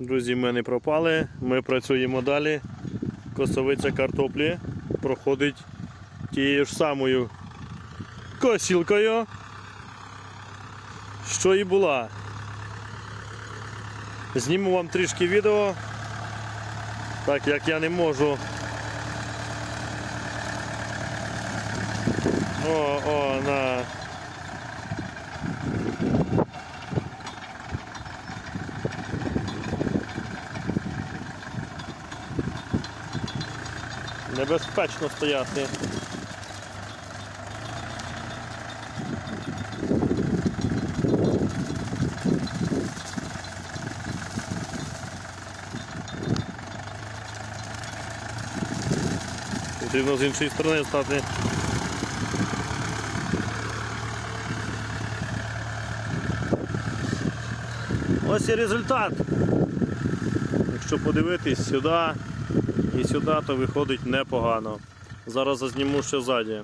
Друзі, ми не пропали. Ми працюємо далі. Косовиця картоплі проходить тією ж самою косілкою, що і була. Зніму вам трішки відео, так як я не можу. О, о, на. Небезпечно стояти. Потрібно з іншої сторони стати. Ось і результат. Якщо подивитись сюди і сюди, то виходить непогано. Зараз зазніму ще ззаді.